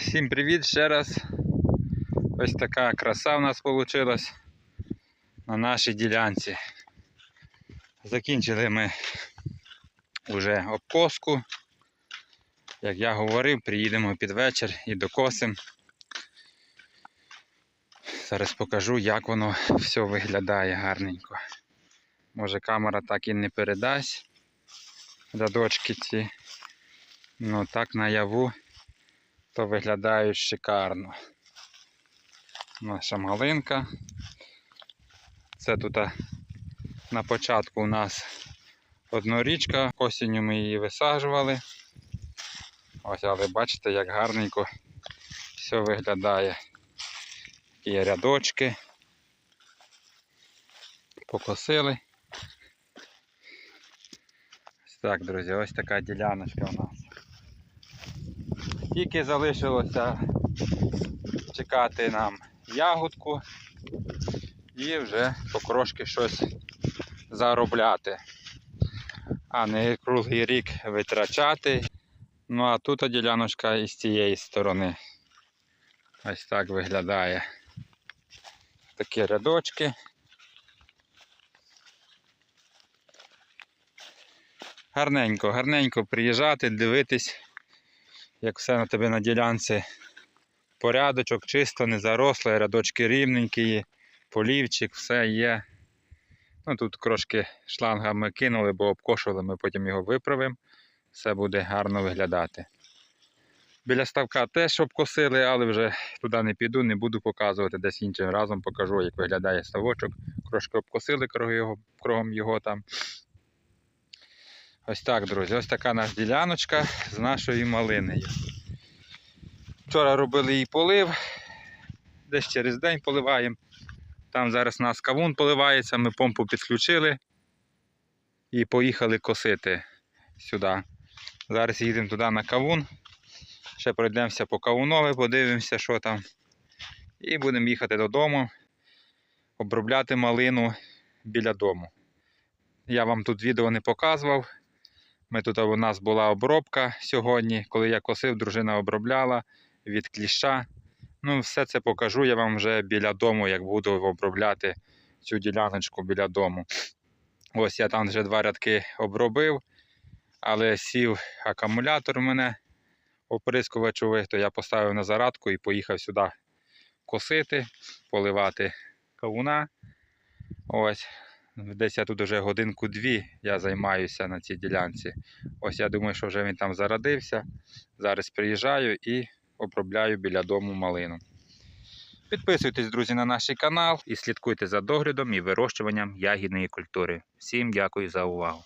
Всім привіт ще раз. Ось така краса у нас вийшла на нашій ділянці. Закінчили ми вже обкоску. Як я говорив, приїдемо під вечір і докосимо. Зараз покажу, як воно все виглядає гарненько. Може камера так і не передасть рядочки ці. Ну так наяву то виглядають шикарно. Наша малинка. Це тут на початку у нас однорічка, осінню ми її висаджували. Ось, але бачите, як гарненько все виглядає. Є рядочки. Покосили. Так, друзі, ось така діляночка у нас. Тільки залишилося чекати нам ягодку і вже покрошки щось заробляти, а не круглий рік витрачати. Ну а тут діляночка із цієї сторони. Ось так виглядає. Такі рядочки. Гарненько, гарненько приїжджати, дивитись як все на тебе на ділянці порядочок, чисто, не заросло, рядочки рівненькі, полівчик, все є. Ну, Тут трошки шланга ми кинули, бо обкошували, ми потім його виправимо. Все буде гарно виглядати. Біля ставка теж обкосили, але вже туди не піду, не буду показувати, десь іншим разом покажу, як виглядає ставочок. Трошки обкосили кругом його там. Ось так, друзі, ось така наша діляночка з нашою малиною. Вчора робили її полив, десь через день поливаємо. Там зараз у нас кавун поливається, ми помпу підключили і поїхали косити сюди. Зараз їдемо туди на кавун. Ще пройдемося по кавунові, подивимося, що там. І будемо їхати додому, обробляти малину біля дому. Я вам тут відео не показував. Ми тут у нас була обробка сьогодні, коли я косив, дружина обробляла від кліща. Ну, все це покажу я вам вже біля дому, як буду обробляти цю діляночку біля дому. Ось я там вже два рядки обробив, але сів акумулятор у мене оприскувачовий, то я поставив на зарадку і поїхав сюди косити, поливати кавуна. Ось. Десь я тут вже годинку-дві я займаюся на цій ділянці. Ось я думаю, що вже він там зарадився. Зараз приїжджаю і обробляю біля дому малину. Підписуйтесь, друзі, на наш канал і слідкуйте за доглядом і вирощуванням ягідної культури. Всім дякую за увагу!